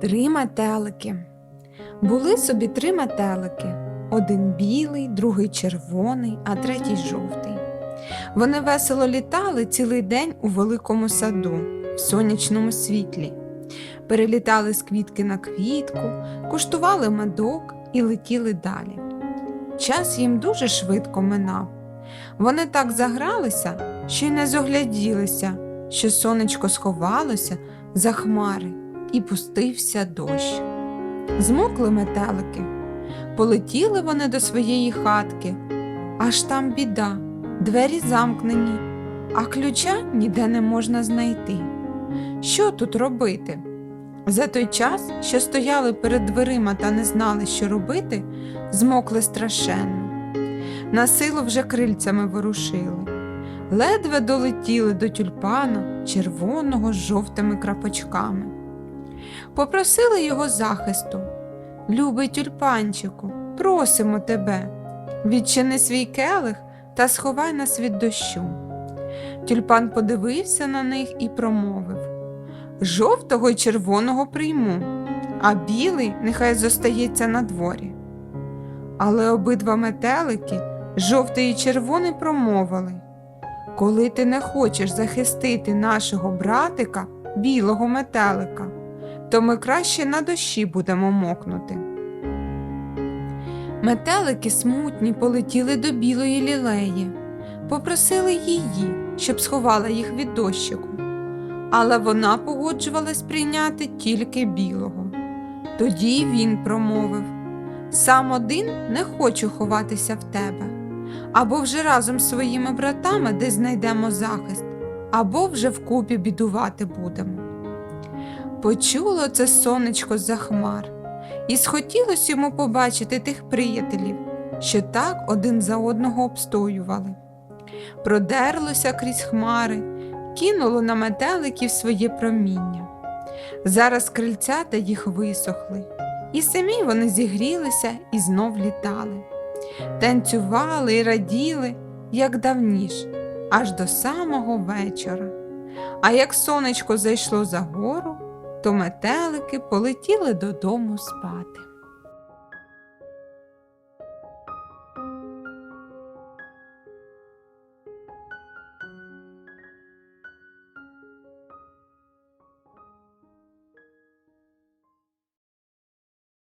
Три метелики. Були собі три метелики. Один білий, другий червоний, а третій жовтий. Вони весело літали цілий день у великому саду, в сонячному світлі. Перелітали з квітки на квітку, куштували медок і летіли далі. Час їм дуже швидко минав. Вони так загралися, що й не зогляділися, що сонечко сховалося за хмари і пустився дощ. Змокли метелики, полетіли вони до своєї хатки, аж там біда, двері замкнені, а ключа ніде не можна знайти. Що тут робити? За той час, що стояли перед дверима та не знали, що робити, змокли страшенно. На силу вже крильцями ворушили, ледве долетіли до тюльпана червоного з жовтими крапочками. Попросили його захисту. Любий тюльпанчику, просимо тебе, відчини свій келих та сховай нас від дощу. Тюльпан подивився на них і промовив Жовтого й червоного прийму, а білий нехай зостається на дворі. Але обидва метелики, жовтий і червоний, промовили Коли ти не хочеш захистити нашого братика, білого метелика, то ми краще на дощі будемо мокнути. Метелики смутні полетіли до білої лілеї, попросили її, щоб сховала їх від дощику. Але вона погоджувалась прийняти тільки білого. Тоді він промовив Сам один не хочу ховатися в тебе, або вже разом з своїми братами десь знайдемо захист, або вже вкупі бідувати будемо. Почуло це сонечко з-за хмар, і схотілося йому побачити тих приятелів, що так один за одного обстоювали. Продерлося крізь хмари, кинуло на метеликів своє проміння. Зараз крильцята їх висохли, і самі вони зігрілися і знов літали, танцювали і раділи, як давніш, аж до самого вечора. А як сонечко зайшло за гору, то метелики полетіли додому спати.